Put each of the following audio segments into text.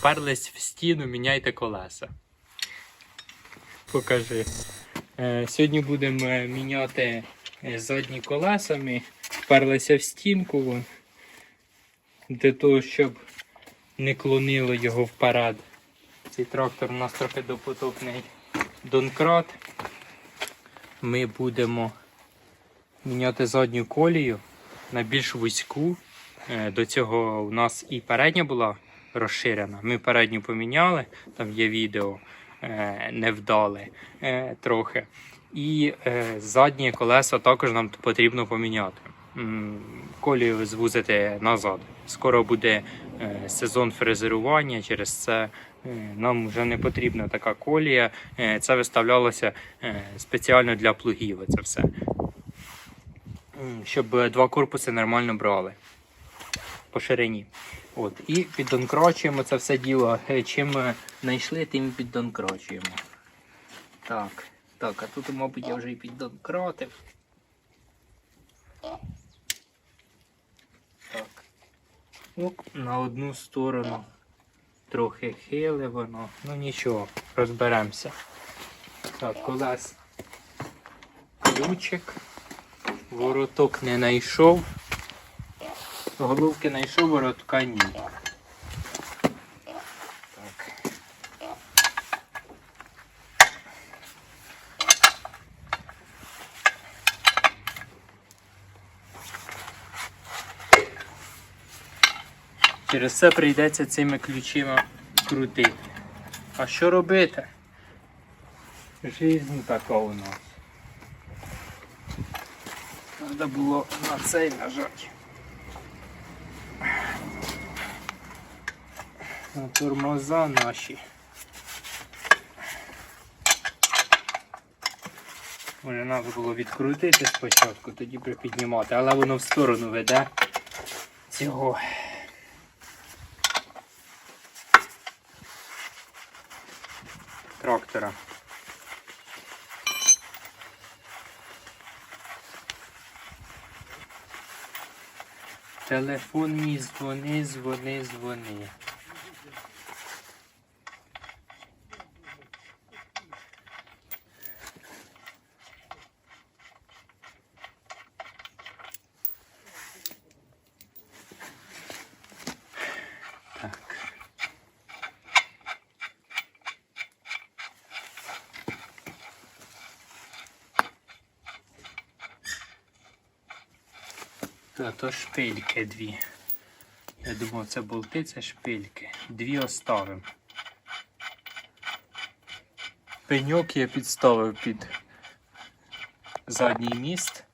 вперлись в стіну, міняйте колеса. Покажи. Е, Сьогодні будемо е, міняти е, задні колеса. Ми вперлися в стінку. Вон, для того, щоб не клонило його вперед. Цей трактор у нас трохи допотопний донкрат. Ми будемо міняти задню колію на більш вузьку. До цього у нас і передня була розширена. Ми передню поміняли, там є відео, е, невдале е, трохи. І е, задні колеса також нам потрібно поміняти. Колію звузити назад. Скоро буде сезон фрезерування, через це нам вже не потрібна така колія. Це виставлялося спеціально для плугів. Це все. Щоб два корпуси нормально брали по ширині. От, і піддонкрачуємо це все діло. Е, Чим знайшли, тим і піддонкрачуємо. Так, так, а тут, мабуть, я вже і піддонкратив. Так. Ну, на одну сторону трохи хиле воно. Ну нічого, розберемося. Так, колес ключик. Вороток не знайшов. Головки знайшов, воротка ні. Так. Через це прийдеться цими ключима крутити. А що робити? Жизнь така у нас. Треба було на цей нажати. Тормоза наші. Може треба було відкрутити спочатку, тоді припіднімати, але воно в сторону веде цього. Трактора. Телефон мій дзвони, дзвони, дзвони. Та то шпильки дві. Я думав, це болти, це шпильки. Дві оставимо. Пеньок я підставив під задній міст.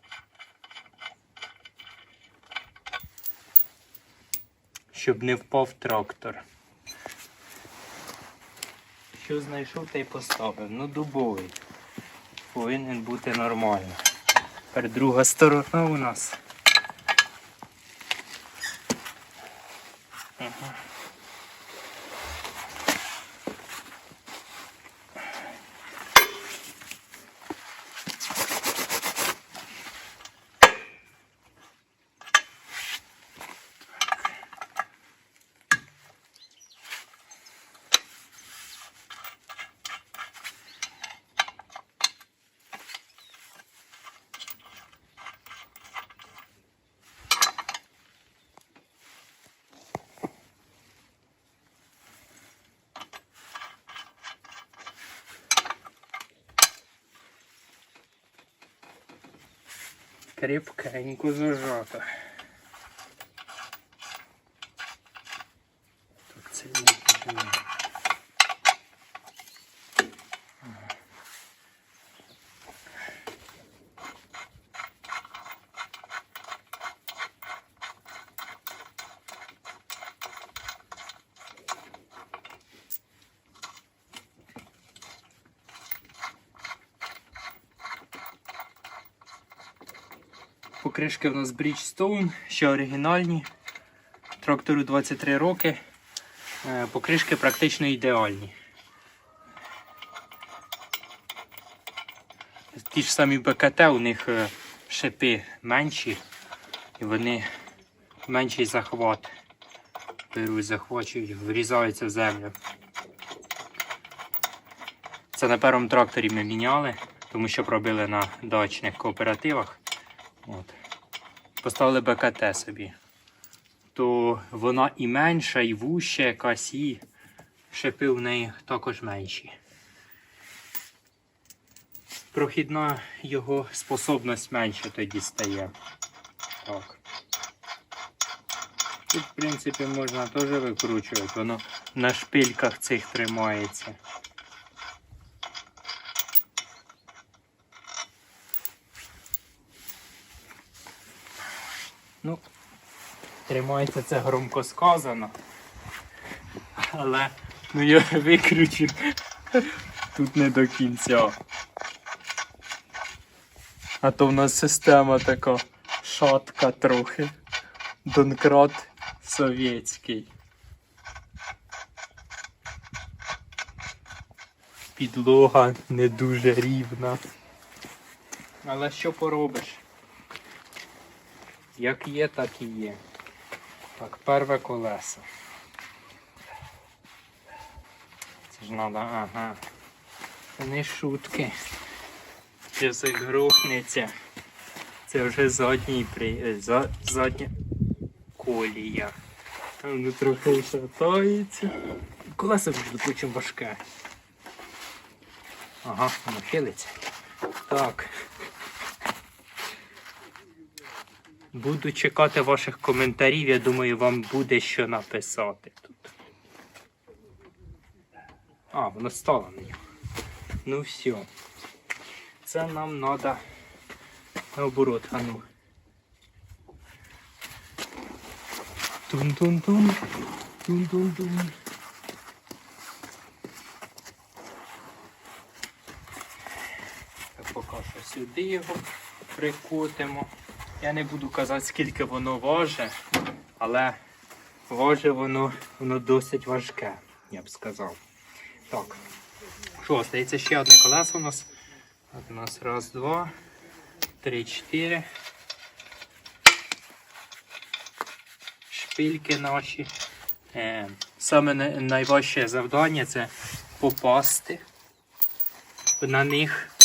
Щоб не впав трактор. Що знайшов, та й поставив. Ну, дубовий. Повинен бути нормально. Тепер друга сторона у нас. Крепкенько зажато. Так, це не підіймає. Покришки в нас Bridgestone, ще оригінальні. Трактору 23 роки. Е, Покришки практично ідеальні. Ті ж самі БКТ, у них е, шипи менші і вони менший захват беруть, захвачують, врізаються в землю. Це на першому тракторі ми міняли, тому що пробили на дачних кооперативах. От. Поставили БКТ собі. То вона і менша, і вуща якась, і шипи в неї також менші. Прохідна його способність менше тоді стає. Так. Тут, в принципі, можна теж викручувати, воно на шпильках цих тримається. Тримається це громко сказано. Але ну я викручу тут не до кінця. А то в нас система така шатка трохи. Донкрат совєтський. Підлога не дуже рівна. Але що поробиш? Як є, так і є. Так, перве колесо. Це ж треба, ага. Це не шутки. Язик грохнеться. Це вже задній при... е, за... задня колія. Там не трохи шатається. Колесо вже дуже важке. Ага, воно хилиться. Так. Буду чекати ваших коментарів. Я думаю, вам буде що написати тут. А, воно стало на нього. Ну все. Це нам треба наоборот, а ну. Тун-тун-тун. Тун-тун-тун. Поки що сюди його прикотимо. Я не буду казати, скільки воно важить, але важить воно, воно досить важке, я б сказав. Так. Що, остається ще одне колесо у нас. От у нас раз, два, три, чотири. Шпильки наші. Е, саме найважче завдання це попасти на них.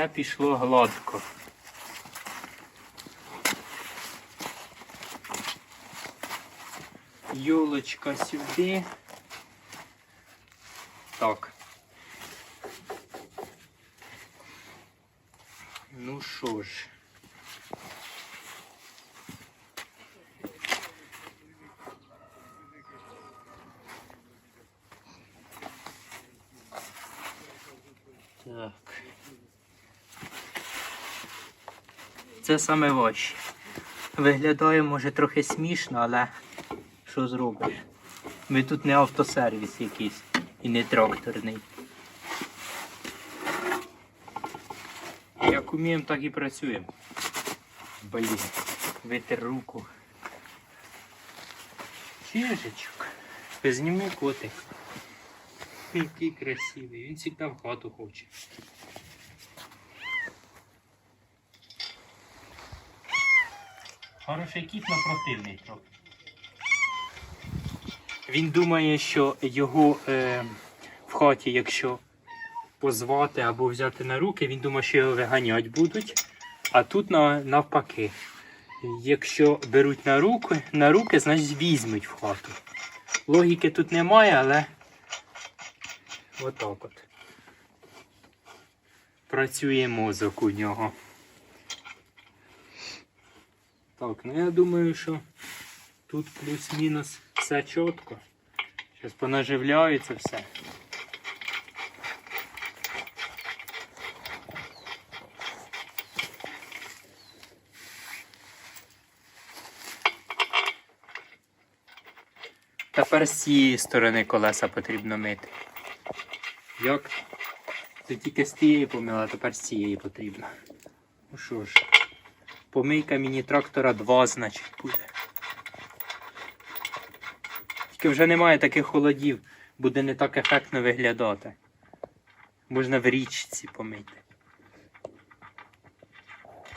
Все пішло гладко. Юлочка сюди. Так. Ну що ж. Так. Це саме важче. Виглядає, може, трохи смішно, але що зробиш? Ми тут не автосервіс якийсь і не тракторний. Як уміємо, так і працюємо. Блін, витер руку. Чижечок. Зніми котик. Який красивий. Він завжди в хату хоче. Хороший кіт, но противний трохи. Він думає, що його е, в хаті, якщо позвати або взяти на руки, він думає, що його виганять будуть. А тут навпаки. Якщо беруть на руки, на руки, значить візьмуть в хату. Логіки тут немає, але отак от. Працює мозок у нього. Так, ну я думаю, що тут плюс-мінус все чітко. Зараз понаживляється все. Тепер з цієї сторони колеса потрібно мити. Як? Ти тільки з тієї помила, тепер з цієї потрібно. Ну що ж, помийка міні-трактора 2, значить, буде. Тільки вже немає таких холодів. буде не так ефектно виглядати. Можна в річці помити.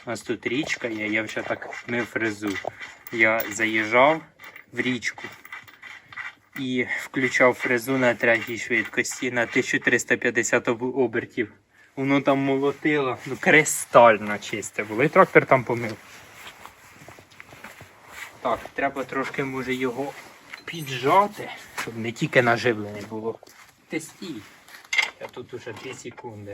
У нас тут річка є, я вже так мив фрезу. Я заїжджав в річку і включав фрезу на третій швидкості на 1350 обертів. Воно там молотило, ну кристально чисте було. І трактор там помив. Так, треба трошки може його піджати, щоб не тільки наживлене було. Ти стій. Я тут уже 2 секунди.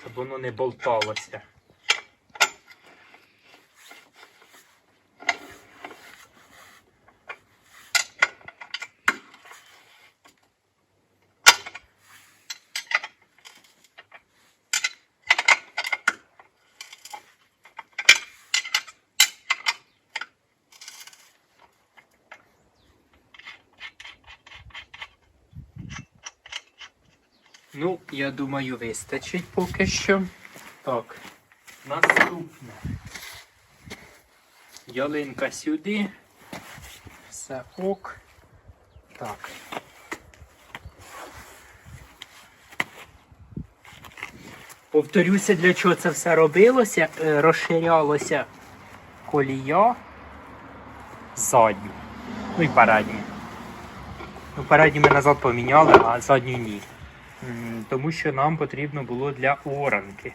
Щоб воно не болталося. Ну, я думаю, вистачить поки що. Так, наступне. Ялинка сюди. Все ок. Так. Повторюся, для чого це все робилося, Е, розширялося колія задню. Ну і передню. Ну, передню ми назад поміняли, а задню ні. Тому що нам потрібно було для оранки.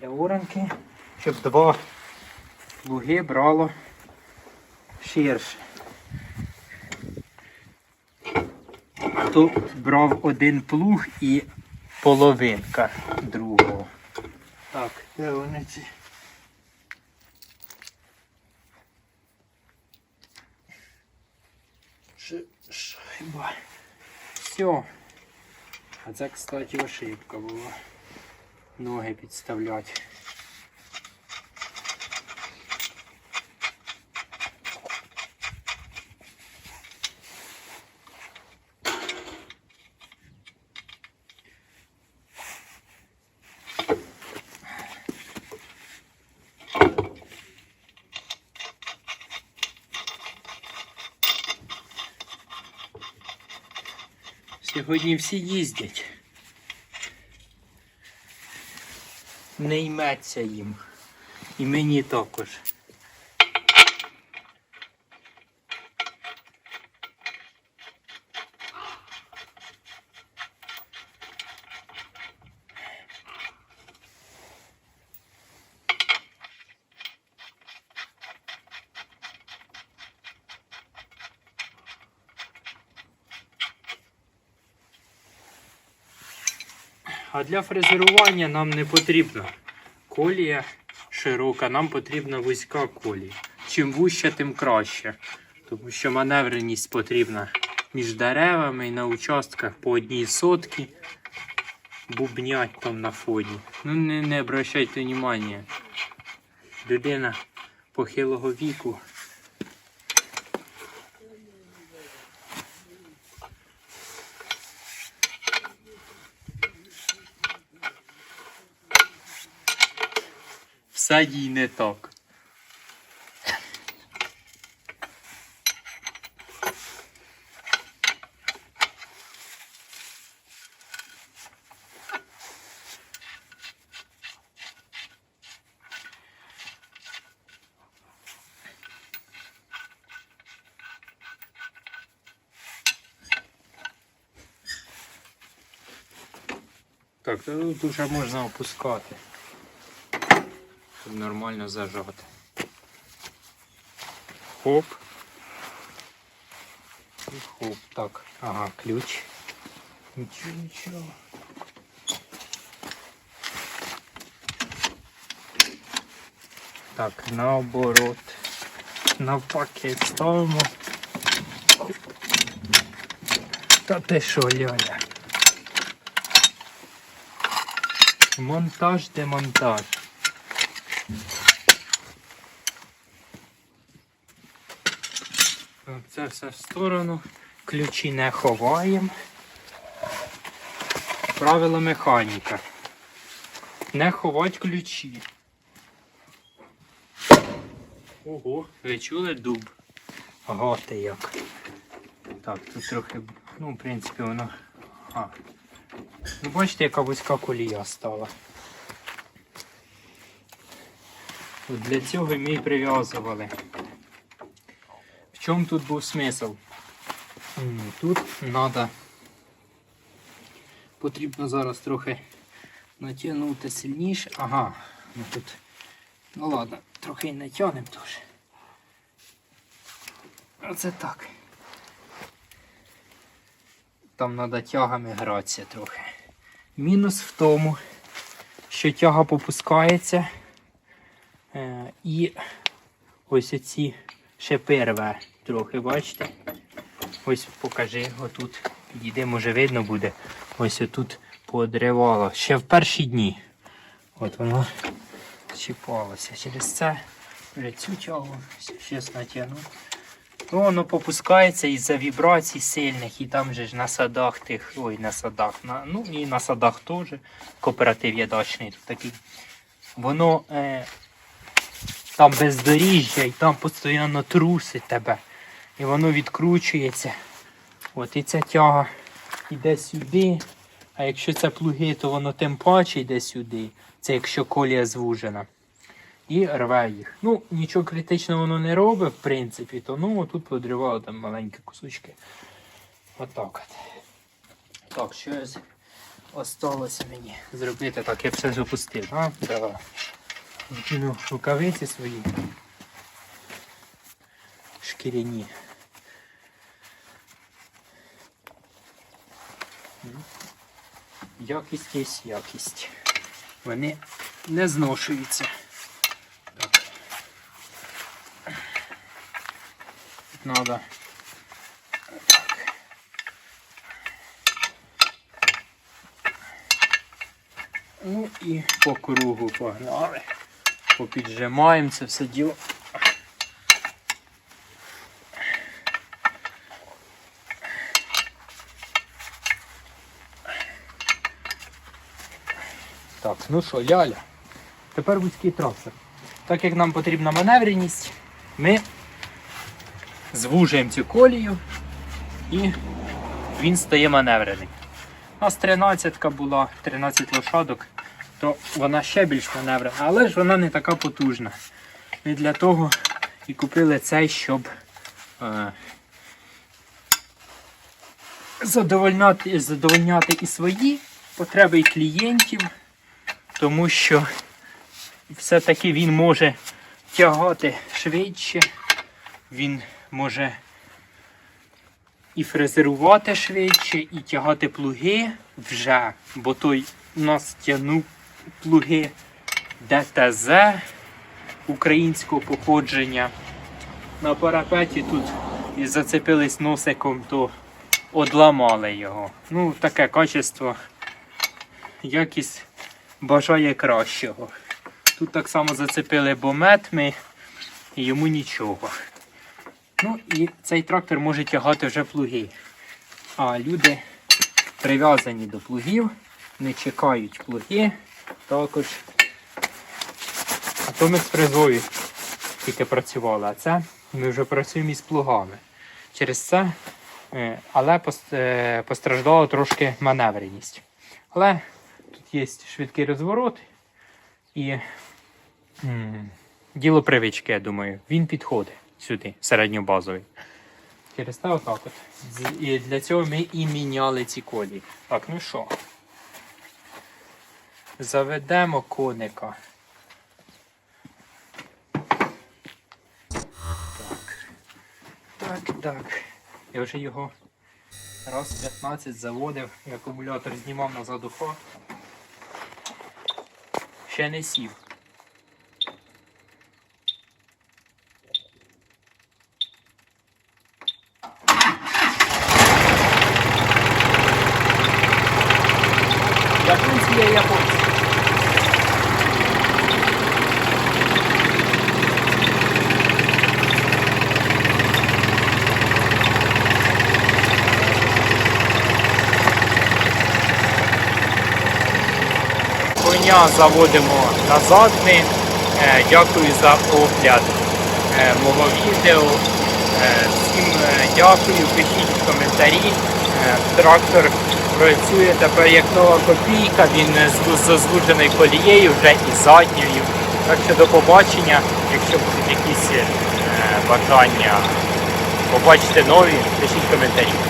Для оранки, щоб два луги брало ширше. Тут брав один плуг і половинка другого. Так, де вони ці? Шайба. Все. А це, кстати, ошибка була. Ноги Сьогодні всі їздять. Не йметься їм. І мені також. Для фрезерування нам не потрібна колія широка, нам потрібна вузька колія. Чим вужча, тим краще. Тому що маневреність потрібна між деревами і на участках по одній сотки. Бубнять там на фоні. Ну не, не обращайте внимання. Людина похилого віку. Все їй не так. Так, тут вже можна опускати. Щоб нормально зажати. Хоп. І хоп. Так. Ага, ключ. Нічого, нічого. Так, наоборот. Навпаки ставимо. Та ти що, Ляля? Монтаж, демонтаж. Так, Це все в сторону. Ключі не ховаємо. Правило механіка. Не ховати ключі. Ого, ви чули дуб? Готи як. Так, тут трохи, ну, в принципі, воно. А. Ну, бачите, яка вузька колія стала. От для цього ми і прив'язували. В чому тут був смисл? Тут треба. Потрібно зараз трохи натягнути сильніше. Ага, ну тут. Ну ладно, трохи і натягнемо теж. Оце так. Там треба тягами гратися трохи. Мінус в тому, що тяга попускається. Е, і ось оці шипи рве трохи, бачите? Ось покажи, отут підійде, може видно буде. Ось отут подривало. Ще в перші дні. От воно чіпалося. Через це вже цю тягу щось натягну. Ну, воно попускається із-за вібрацій сильних, і там же ж на садах тих, ой, на садах, на, ну і на садах теж. Кооператив є дачний тут такий. Воно е, там бездоріжжя і там постійно трусить тебе. І воно відкручується. От і ця тяга йде сюди. А якщо це плуги, то воно тим паче йде сюди. Це якщо колія звужена. І рве їх. Ну, нічого критичного воно не робить, в принципі, то ну тут подривало там маленькі кусочки. Отак от. Так, що з- осталося мені зробити? Так, я все запустив. А, давай. Кину рукавиці свої. Шкіряні. Якість є якість. Вони не зношуються. Тут Надо. Ну і по кругу погнали. Попіджимаємо це все діло. Так, ну що, ляля. Тепер вузький трактор. Так як нам потрібна маневреність, ми звужуємо цю колію і він стає маневрений. У нас 13 була, 13 лошадок, то вона ще більш маневрена, але ж вона не така потужна. Ми для того і купили цей, щоб е, задовольняти, задовольняти і свої потреби і клієнтів, тому що все-таки він може тягати швидше, він може і фрезерувати швидше, і тягати плуги вже, бо той у нас тягнув плуги ДТЗ українського походження. На парапеті тут і зацепились носиком, то одламали його. Ну, таке качество, якість бажає кращого. Тут так само зацепили бомет ми, і йому нічого. Ну і цей трактор може тягати вже плуги. А люди прив'язані до плугів, не чекають плуги. Також. А то ми з фрезою тільки працювали, а це ми вже працюємо із плугами. Через це, е, але е, постраждала трошки маневреність. Але тут є швидкий розворот і діло привички, я думаю. Він підходить сюди, середньобазовий. Через те отак от. І для цього ми і міняли ці колії. Так, ну що? Заведемо коника. Так. Так, так. Я вже його раз 15 заводив і акумулятор знімав назад у. Ще не сів. Коня заводимо назад ми. Е, Дякую за огляд. е, мого відео. Е, Всім дякую, пишіть в коментарі. Трактор працює тепер як нова копійка, він е, з з колією вже і задньою. Так що до побачення, якщо будуть якісь бажання побачити нові, пишіть коментарі.